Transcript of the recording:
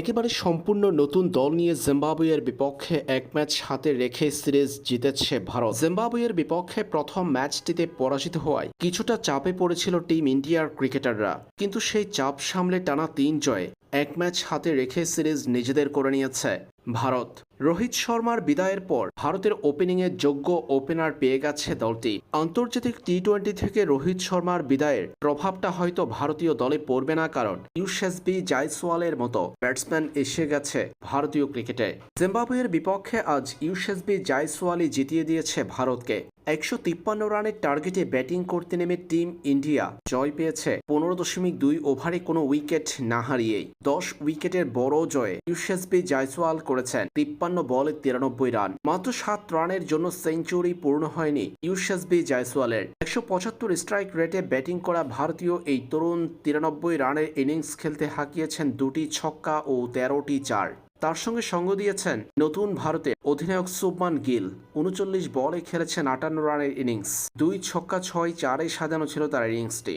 একেবারে সম্পূর্ণ নতুন দল নিয়ে জিম্বাবুয়ের বিপক্ষে এক ম্যাচ হাতে রেখে সিরিজ জিতেছে ভারত। জিম্বাবুয়ের বিপক্ষে প্রথম ম্যাচটিতে পরাজিত হওয়ায় কিছুটা চাপে পড়েছিল টিম ইন্ডিয়ার ক্রিকেটাররা। কিন্তু সেই চাপ সামলে টানা তিন জয়ে এক ম্যাচ হাতে রেখে সিরিজ নিজেদের করে নিয়েছে। ভারত। রোহিত শর্মার বিদায়ের পর ভারতের ওপেনিংয়ে যোগ্য ওপেনার পেয়ে গেছে দলটি। আন্তর্জাতিক টি টোয়েন্টি থেকে রোহিত শর্মার বিদায়ের প্রভাবটা হয়তো ভারতীয় দলে পড়বে না কারণ ইউশেসবি জাইসওয়ালের মতো ব্যাটসম্যান এসে গেছে ভারতীয় ক্রিকেটে জিম্বাবুয়ের বিপক্ষে আজ ইউশেসবি জাইসওয়ালি জিতিয়ে দিয়েছে ভারতকে। একশো তিপ্পান্ন রানের টার্গেটে ব্যাটিং করতে নেমে টিম ইন্ডিয়া জয় পেয়েছে পনেরো দশমিক দুই ওভারে কোনো উইকেট না হারিয়েই। দশ উইকেটের বড় জয়ে ইউশেসবি জাইসওয়াল করেছেন তিপ্পান্ন বলে তিরানব্বই রান। মাত্র সাত রানের জন্য সেঞ্চুরি পূর্ণ হয়নি ইউশেসবি জাইসওয়ালের একশো পঁচাত্তর স্ট্রাইক রেটে ব্যাটিং করা ভারতীয় এই তরুণ তিরানব্বই রানের ইনিংস খেলতে হাঁকিয়েছেন দুটি ছক্কা ও তেরোটি চার। তার সঙ্গে সঙ্গ দিয়েছেন নতুন ভারতের অধিনায়ক সুবমান গিল। উনচল্লিশ বলে খেলেছেন আটান্ন রানের ইনিংস। দুই ছক্কা ছয় চারে সাজানো ছিল তার ইনিংসটি।